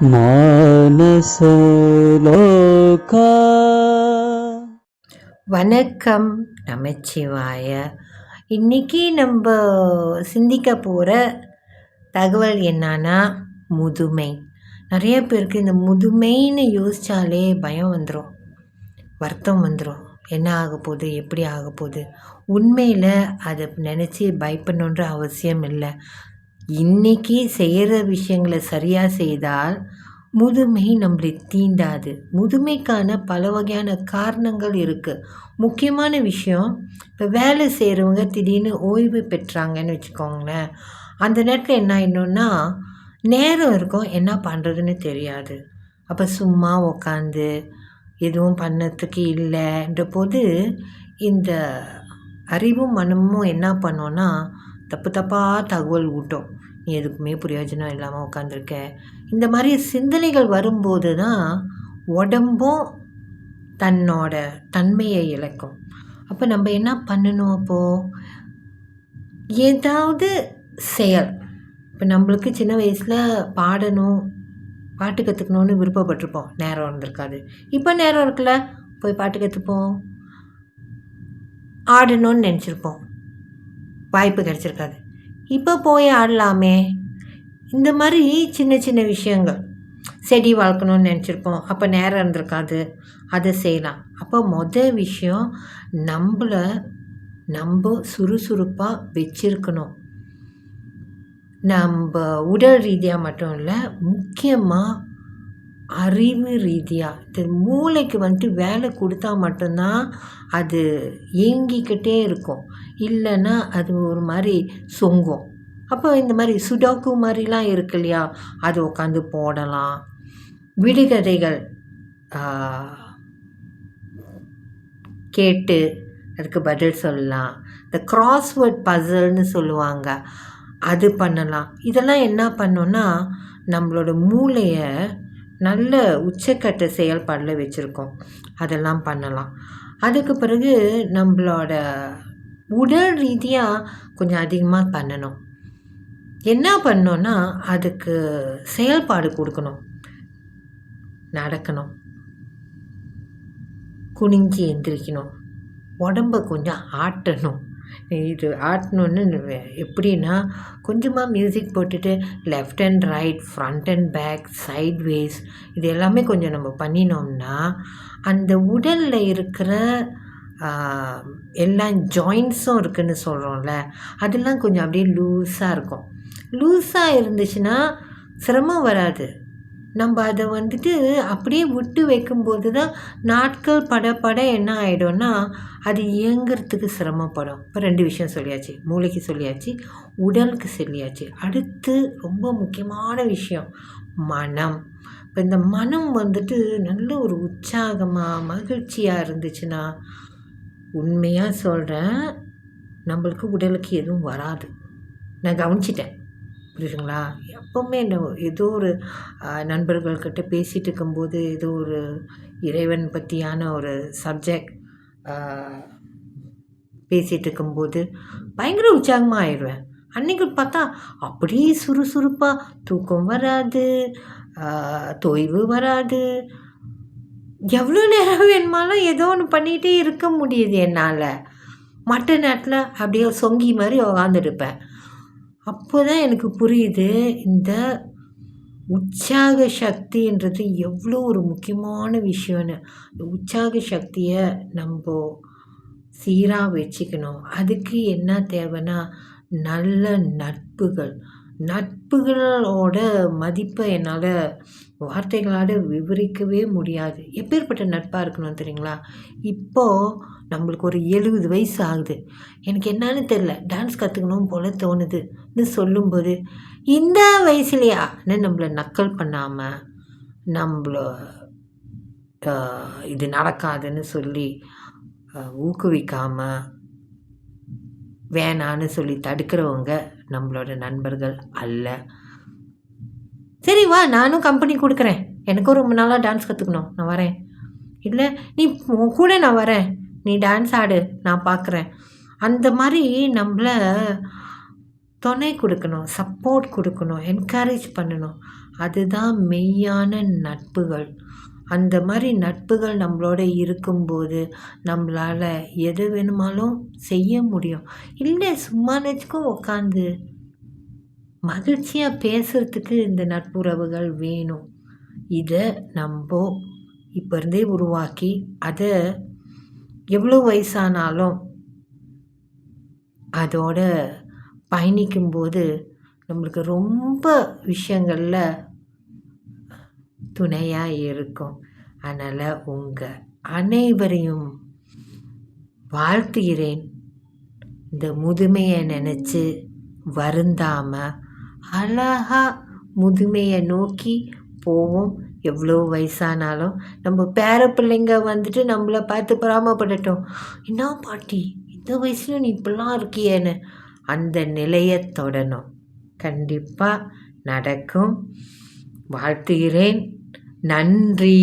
மானசலோகா வணக்கம் நமச்சிவாய. இன்னைக்கு நம்ம சிந்திக்க போகிற தகவல் என்னன்னா முதுமை. நிறைய பேருக்கு இந்த முதுமைன்னு யோசித்தாலே பயம் வந்துடும் வருத்தம் வந்துடும் என்ன ஆக போகுது? எப்படி ஆக போகுது? உண்மையில் அதை நினச்சி பயப்படணுன்ற அவசியம் இல்லை. இன்னைக்கு செய்கிற விஷயங்களை சரியாக செய்தால் முதுமை நம்மளை தீண்டாது. முதுமைக்கான பல வகையான காரணங்கள் இருக்குது முக்கியமான விஷயம் இப்போ வேலை செய்கிறவங்க திடீர்னு ஓய்வு பெற்றாங்கன்னு வச்சுக்கோங்களேன். அந்த நேரத்தில் என்ன ஆயிடணும்னா நேரம் இருக்கும் என்ன பண்ணுறதுன்னு தெரியாது. அப்போ சும்மா உக்காந்து எதுவும் பண்ணத்துக்கு இல்லைன்ற போது இந்த அறிவும் மனமும் என்ன பண்ணோன்னா தப்பு தப்பாக தகவல் ஊட்டும். நீ எதுக்குமே பிரயோஜனம் இல்லாமல் உட்காந்துருக்க இந்த மாதிரி சிந்தனைகள் வரும்போது தான் உடம்பும் தன்னோட தன்மையை இழக்கும். அப்போ நம்ம என்ன பண்ணணும் அப்போது ஏதாவது செயல். இப்போ நம்மளுக்கு சின்ன வயசில் பாடணும் பாட்டு கற்றுக்கணுன்னு விருப்பப்பட்டிருப்போம். நேரம் இருந்திருக்காது. இப்போ நேரம் இருக்குல்ல போய் பாட்டு கற்றுப்போம் ஆடணும்னு நினச்சிருப்போம். வாய்ப்பு கிடச்சிருக்காது. இப்போ போய் ஆடலாமே. இந்த மாதிரி சின்ன சின்ன விஷயங்கள். செடி வளர்க்கணும்னு நினச்சிருப்போம். அப்போ நேரம் இருந்திருக்காது. அதை செய்யலாம். அப்போ மொதல் விஷயம் நம்மளை நம்ம சுறுசுறுப்பாக வச்சிருக்கணும். நம்ம உடல் ரீதியாக மட்டும் இல்லை முக்கியமாக அறிவு ரீதியாக இது மூளைக்கு வந்துட்டு வேலை கொடுத்தா மட்டும்தான் அது இயங்கிக்கிட்டே இருக்கும். இல்லைன்னா அது ஒரு மாதிரி சொங்கும். அப்போ இந்த மாதிரி சுடாக்கு மாதிரிலாம் இருக்கு இல்லையா? அது உட்காந்து போடலாம். விடுகதைகள் கேட்டு அதுக்கு பதில் சொல்லலாம். இந்த கிராஸ்வேர்ட் பசல்னு சொல்லுவாங்க. அது பண்ணலாம். இதெல்லாம் என்ன பண்ணோன்னா நம்மளோட மூளையை நல்ல உச்சக்கட்ட செயல்பாடில் வச்சுருக்கோம். அதெல்லாம் பண்ணலாம். அதுக்கு பிறகு நம்மளோட உடல் ரீதியாக கொஞ்சம் அதிகமாக பண்ணணும். என்ன பண்ணோன்னா அதுக்கு செயல்பாடு கொடுக்கணும். நடக்கணும். குனிஞ்சு எந்திரிக்கணும். உடம்ப கொஞ்சம் ஆட்டணும். இது ஆட்டணுன்னு எப்படின்னா கொஞ்சமாக மியூசிக் போட்டுட்டு left and right front and back sideways இது எல்லாமே கொஞ்சம் நம்ம பண்ணினோம்னா அந்த உடலில் இருக்கிற எல்லா ஜாயின்ஸும் இருக்குதுன்னு சொல்கிறோம்ல அதெல்லாம் கொஞ்சம் அப்படியே லூஸாக இருக்கும். லூஸாக இருந்துச்சுன்னா சிரமம் வராது. நம்ம அதை வந்துட்டு அப்படியே விட்டு வைக்கும்போது தான் நாட்கள் பட பட என்ன ஆகிடும்னா அது இயங்கிறதுக்கு சிரமப்படும். இப்போ ரெண்டு விஷயம் சொல்லியாச்சு. மூளைக்கு சொல்லியாச்சு உடலுக்கு சொல்லியாச்சு. அடுத்து ரொம்ப முக்கியமான விஷயம் மனம். இப்போ இந்த மனம் வந்துட்டு நல்ல ஒரு உற்சாகமாக மகிழ்ச்சியாக இருந்துச்சுன்னா உண்மையாக சொல்கிறேன் நம்மளுக்கு உடலுக்கு எதுவும் வராது. நான் கவனிச்சிட்டேன். புரியுதுங்களா? எப்போவுமே இந்த ஏதோ ஒரு நண்பர்கள்கிட்ட பேசிகிட்டு இருக்கும்போது ஏதோ ஒரு இறைவன் பற்றியான ஒரு சப்ஜெக்ட் பேசிகிட்டு இருக்கும்போது பயங்கர உற்சாகமாக ஆயிடுவேன். அன்றைக்கி பார்த்தா அப்படியே சுறுசுறுப்பாக தூக்கம் வராது தொய்வு வராது. எவ்வளோ நேரம் வேணுமாலும் ஏதோ ஒன்று பண்ணிகிட்டே இருக்க முடியுது என்னால். மற்ற நேரத்தில் அப்படியே சொங்கி மாதிரி உக்காந்துருப்பேன். அப்போ தான் எனக்கு புரியுது இந்த உற்சாக சக்தின்றது எவ்வளோ ஒரு முக்கியமான விஷயம்னு. இந்த உற்சாக சக்தியை நம்ம சீராக வச்சுக்கணும். அதுக்கு என்ன தேவைன்னா நல்ல நட்புகள். நட்புகளோட மதிப்பை என்னால் வார்த்தைகளால் விவரிக்கவே முடியாது. எப்பேற்பட்ட நட்பாக இருக்கணும் தெரியுங்களா? இப்போது நம்மளுக்கு ஒரு எழுபது வயசு ஆகுது. எனக்கு என்னன்னு தெரில டான்ஸ் கற்றுக்கணும் போல் தோணுதுன்னு சொல்லும்போது இந்த வயசுலையான்னு நம்மளை நக்கல் பண்ணாமல் நம்மள இது நடக்காதுன்னு சொல்லி ஊக்குவிக்காமல் வேணான்னு சொல்லி தடுக்கிறவங்க நம்மளோட நண்பர்கள் அல்ல. சரி வா நானும் கம்பெனி கொடுக்குறேன். எனக்கும் ரொம்ப நாளாக டான்ஸ் கற்றுக்கணும் நான் வரேன். இல்லை நீ கூட நான் வரேன். நீ டான்ஸ் ஆடு. நான் பார்க்குறேன் அந்த மாதிரி நம்மளை துணை கொடுக்கணும். சப்போர்ட் கொடுக்கணும். என்கரேஜ் பண்ணணும். அதுதான் மெய்யான நட்புகள். அந்த மாதிரி நட்புகள் நம்மளோட இருக்கும்போது நம்மளால் எது வேணுமாலும் செய்ய முடியும். இல்லை சும்மா நினச்சிக்கும் உட்காந்து மகிழ்ச்சியாக பேசுகிறதுக்கு இந்த நட்புறவுகள் வேணும். இதை நம்ம இப்போ இருந்தே உருவாக்கி அதை எவ்வளோ வயசானாலும் அதோட பயணிக்கும்போது நம்மளுக்கு ரொம்ப விஷயங்களில் துணையாக இருக்கும். அதனால் உங்கள் அனைவரையும் வாழ்த்துகிறேன். இந்த முதுமையை நினச்சி வருந்தாமல் அழகாக முதுமையை நோக்கி போவோம். எவ்வளோ வயசானாலும் நம்ம பேர பிள்ளைங்க வந்துட்டு நம்மளை பார்த்து பொறாமப்படட்டும். என்ன பாட்டி இந்த வயசுல நீ இப்படிலாம் இருக்கியேன்னு. அந்த நிலையை தொடணும். கண்டிப்பாக நடக்கும். வாழ்த்துகிறேன். நன்றி.